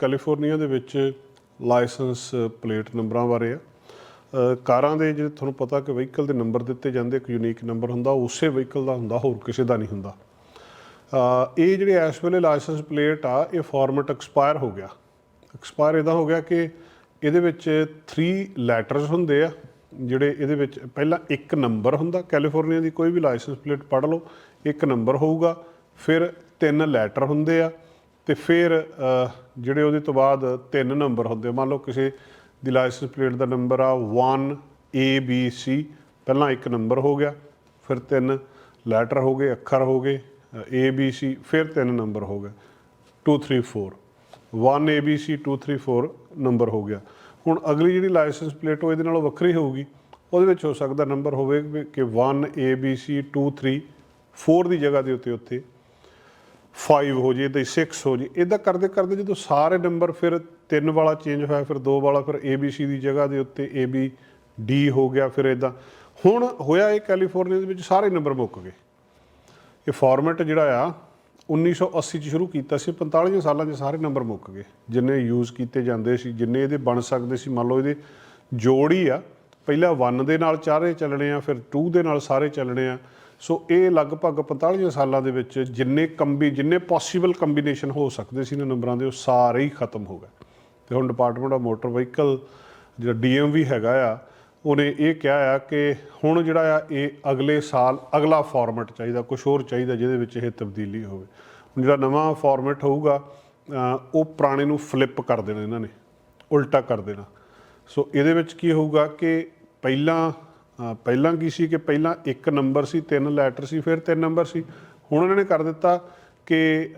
California ਦੇ ਵਿੱਚ licence plate ਨੰਬਰਾਂ ਬਾਰੇ ਆ। ਕਾਰਾਂ ਦੇ ਜਿਹੜੇ ਤੁਹਾਨੂੰ ਪਤਾ ਕਿ ਵਹੀਕਲ ਦੇ ਨੰਬਰ ਦਿੱਤੇ ਜਾਂਦੇ, ਇੱਕ ਯੂਨੀਕ ਨੰਬਰ ਹੁੰਦਾ, ਉਸੇ ਵਹੀਕਲ ਦਾ ਹੁੰਦਾ, ਹੋਰ ਕਿਸੇ ਦਾ ਨਹੀਂ ਹੁੰਦਾ। ਇਹ ਜਿਹੜੇ ਇਸ ਵੇਲੇ ਲਾਇਸੈਂਸ ਪਲੇਟ ਆ, ਇਹ ਫਾਰਮੈਟ ਐਕਸਪਾਇਰ ਹੋ ਗਿਆ। ਐਕਸਪਾਇਰ ਇਹਦਾ ਹੋ ਗਿਆ ਕਿ ਇਹਦੇ ਵਿੱਚ 3 ਲੈਟਰਸ ਹੁੰਦੇ ਆ, ਜਿਹੜੇ ਇਹਦੇ ਵਿੱਚ ਪਹਿਲਾਂ ਇੱਕ ਨੰਬਰ ਹੁੰਦਾ। ਕੈਲੀਫੋਰਨੀਆ ਦੀ ਕੋਈ ਵੀ ਲਾਇਸੈਂਸ ਪਲੇਟ ਪੜ੍ਹ ਲਓ, ਇੱਕ ਨੰਬਰ ਹੋਊਗਾ, ਫਿਰ ਤਿੰਨ ਲੈਟਰ ਹੁੰਦੇ ਆ। ਤੇ ਫਿਰ ਜਿਹੜੇ ਉਹਦੇ ਤੋਂ ਬਾਅਦ ਤਿੰਨ ਨੰਬਰ ਹੁੰਦੇ ਮੰਨ ਲਓ ਕਿਸੇ ਦੀ ਲਾਇਸੈਂਸ ਪਲੇਟ ਦਾ ਨੰਬਰ ਆ 1 A B C ਪਹਿਲਾਂ ਇੱਕ ਨੰਬਰ ਹੋ ਗਿਆ ਫਿਰ ਤਿੰਨ ਲੈਟਰ ਹੋ ਗਏ ਅੱਖਰ ਹੋ ਗਏ ਅ, A B C ਫਿਰ ਤਿੰਨ ਨੰਬਰ ਹੋ ਗਏ। 2 3 4 1 A B C 2 3 4 ਨੰਬਰ ਹੋ ਗਿਆ। ਹੁਣ ਅਗਲੀ ਜਿਹੜੀ ਲਾਇਸੈਂਸ ਪਲੇਟ ਉਹ ਇਹਦੇ ਨਾਲੋਂ ਵੱਖਰੀ ਹੋਊਗੀ। ਉਹਦੇ ਵਿੱਚ ਹੋ ਸਕਦਾ ਨੰਬਰ ਹੋਵੇ ਕਿ 1 A B C 2 3 4 ਦੀ ਜਗ੍ਹਾ ਦੇ ਉੱਤੇ ਉੱਤੇ 5 ਹੋ ਜੇ ਤੇ 6 ਹੋ ਜੇ ਇਦਾਂ ਕਰਦੇ ਕਰਦੇ ਜਦੋਂ ਸਾਰੇ ਨੰਬਰ ਫਿਰ 3 ਵਾਲਾ ਚੇਂਜ ਹੋਇਆ, ਫਿਰ 2 ਵਾਲਾ, ਫਿਰ ABC ਦੀ ਜਗ੍ਹਾ ਦੇ ਉੱਤੇ AB D ਹੋ ਗਿਆ, ਫਿਰ ਇਦਾਂ ਹੁਣ ਹੋਇਆ ਇਹ ਕੈਲੀਫੋਰਨੀਆ ਦੇ ਵਿੱਚ ਸਾਰੇ ਨੰਬਰ ਮੁੱਕ ਗਏ। ਇਹ ਫਾਰਮੈਟ ਜਿਹੜਾ ਆ 1980 ਚ ਸ਼ੁਰੂ ਕੀਤਾ ਸੀ 45 ਸਾਲਾਂ 'ਚ ਸਾਰੇ ਨੰਬਰ ਮੁੱਕ ਗਏ। ਜਿੰਨੇ ਯੂਜ਼ ਕੀਤੇ ਜਾਂਦੇ ਸੀ, ਜਿੰਨੇ ਇਹਦੇ ਬਣ ਸਕਦੇ ਸੀ, ਮੰਨ ਲਓ ਇਹਦੇ ਜੋੜ ਹੀ ਆ, ਪਹਿਲਾਂ 1 ਦੇ ਨਾਲ ਚਾਰੇ ਚੱਲਣੇ ਆ, ਫਿਰ 2 ਦੇ ਨਾਲ ਸਾਰੇ ਚੱਲਣੇ ਆ। ਸੋ ਇਹ ਲਗਭਗ 45 ਸਾਲਾਂ ਦੇ ਵਿੱਚ ਜਿੰਨੇ ਕੰਬੀ, ਜਿੰਨੇ ਪੋਸੀਬਲ ਕੰਬੀਨੇਸ਼ਨ ਹੋ ਸਕਦੇ ਸੀ ਇਹਨਾਂ ਨੰਬਰਾਂ ਦੇ, ਉਹ ਸਾਰੇ ਹੀ ਖਤਮ ਹੋ ਗਏ। ਤੇ ਹੁਣ ਡਿਪਾਰਟਮੈਂਟ ਆਫ ਮੋਟਰ ਵਹੀਕਲ ਜਿਹੜਾ ਡੀਐਮਵੀ ਹੈਗਾ ਆ, ਉਹਨੇ ਇਹ ਕਿਹਾ ਆ ਕਿ ਹੁਣ ਜਿਹੜਾ ਆ, ਇਹ ਅਗਲੇ ਸਾਲ ਅਗਲਾ ਫਾਰਮੈਟ ਚਾਹੀਦਾ ਕੁਝ ਹੋਰ ਚਾਹੀਦਾ ਜਿਹਦੇ ਵਿੱਚ ਇਹ ਤਬਦੀਲੀ ਹੋਵੇ। ਹੁਣ ਜਿਹੜਾ ਨਵਾਂ ਫਾਰਮੈਟ ਹੋਊਗਾ ਉਹ ਪੁਰਾਣੇ ਨੂੰ ਫਲਿੱਪ ਕਰ ਦੇਣਾ ਇਹਨਾਂ ਨੇ, ਉਲਟਾ ਕਰ ਦੇਣਾ। ਸੋ ਇਹਦੇ ਵਿੱਚ ਕੀ ਹੋਊਗਾ ਕਿ ਪਹਿਲਾਂ ਪਹਿਲਾਂ ਕੀ ਸੀ ਕਿ ਪਹਿਲਾਂ ਇੱਕ ਨੰਬਰ ਸੀ, ਤਿੰਨ ਲੈਟਰ ਸੀ, ਫਿਰ ਤਿੰਨ ਨੰਬਰ ਸੀ। ਹੁਣ ਉਹਨਾਂ ਨੇ ਕਰ ਦਿੱਤਾ ਕਿ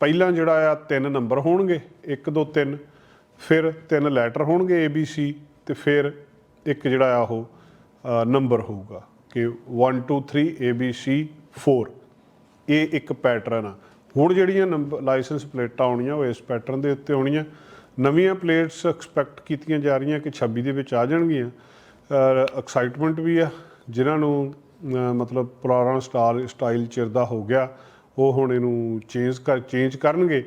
ਪਹਿਲਾਂ ਜਿਹੜਾ ਆ, ਤਿੰਨ ਨੰਬਰ ਹੋਣਗੇ 1 2 3 ਫਿਰ ਤਿੰਨ ਲੈਟਰ ਹੋਣਗੇ A, B, C ਤੇ ਫਿਰ ਇੱਕ ਜਿਹੜਾ ਆ ਉਹ ਨੰਬਰ ਹੋਊਗਾ ਕਿ 1 2 3 A, B, C 4 ਇਹ ਇੱਕ ਪੈਟਰਨ ਆ। ਹੁਣ ਜਿਹੜੀਆਂ ਨੰਬਰ ਲਾਇਸੈਂਸ ਪਲੇਟਾਂ ਆਉਣੀਆਂ, ਉਹ ਇਸ ਪੈਟਰਨ ਦੇ ਉੱਤੇ ਆਉਣੀਆਂ। ਨਵੀਆਂ ਪਲੇਟਸ ਐਕਸਪੈਕਟ ਕੀਤੀਆਂ ਜਾ ਰਹੀਆਂ ਕਿ 26 ਦੇ ਵਿੱਚ ਆ ਜਾਣਗੀਆਂ। ਐਕਸਾਈਟਮੈਂਟ ਵੀ ਆ, ਜਿਨ੍ਹਾਂ ਨੂੰ ਮਤਲਬ ਪੁਰਾਣਾ ਸਟਾਈਲ ਸਟਾਈਲ ਚਿਰ ਦਾ ਹੋ ਗਿਆ, ਉਹ ਹੁਣ ਇਹਨੂੰ ਚੇਂਜ ਕਰ ਚੇਂਜ ਕਰਨਗੇ।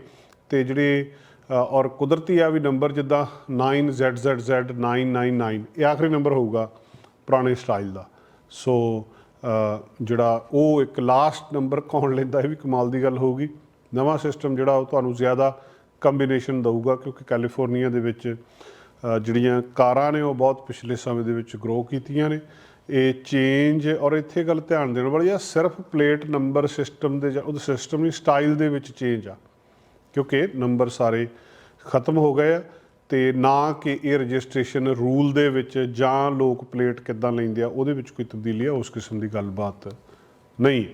ਤੇ ਜਿਹੜੇ ਔਰ ਕੁਦਰਤੀ ਆ ਵੀ ਨੰਬਰ ਜਿੱਦਾਂ 9ZZZ999 ਇਹ ਆਖਰੀ ਨੰਬਰ ਹੋਊਗਾ ਪੁਰਾਣੇ ਸਟਾਈਲ ਦਾ। ਸੋ ਜਿਹੜਾ ਉਹ ਇੱਕ ਲਾਸਟ ਨੰਬਰ ਕੌਣ ਲੈਂਦਾ, ਇਹ ਵੀ ਕਮਾਲ ਦੀ ਗੱਲ ਹੋਊਗੀ। ਨਵਾਂ ਸਿਸਟਮ ਜਿਹੜਾ ਉਹ ਤੁਹਾਨੂੰ ਜ਼ਿਆਦਾ ਕੰਬੀਨੇਸ਼ਨ ਦਊਗਾ, ਕਿਉਂਕਿ ਕੈਲੀਫੋਰਨੀਆ ਦੇ ਵਿੱਚ ਜਿਹੜੀਆਂ ਕਾਰਾਂ ਨੇ ਉਹ ਬਹੁਤ ਪਿਛਲੇ ਸਮੇਂ ਦੇ ਵਿੱਚ ਗਰੋ ਕੀਤੀਆਂ ਨੇ। ਇਹ ਚੇਂਜ ਔਰ ਇੱਥੇ ਗੱਲ ਧਿਆਨ ਦੇਣ ਵਾਲੀ ਆ, ਸਿਰਫ ਪਲੇਟ ਨੰਬਰ ਸਿਸਟਮ ਦੇ ਜਾਂ ਉਹਦੇ ਸਿਸਟਮ ਦੀ ਸਟਾਈਲ ਦੇ ਵਿੱਚ ਚੇਂਜ ਆ। ਕਿਉਂਕਿ ਨੰਬਰ ਸਾਰੇ ਖਤਮ ਹੋ ਗਏ ਆ ਤੇ ਨਾ ਕਿ ਇਹ ਰਜਿਸਟ੍ਰੇਸ਼ਨ ਰੂਲ ਦੇ ਵਿੱਚ ਜਾਂ ਲੋਕ ਪਲੇਟ ਕਿੱਦਾਂ ਲੈਂਦੇ ਆ, ਉਹਦੇ ਵਿੱਚ ਕੋਈ ਤਬਦੀਲੀ ਆ, ਉਸ ਕਿਸਮ ਦੀ ਗੱਲਬਾਤ ਨਹੀਂ ਹੈ।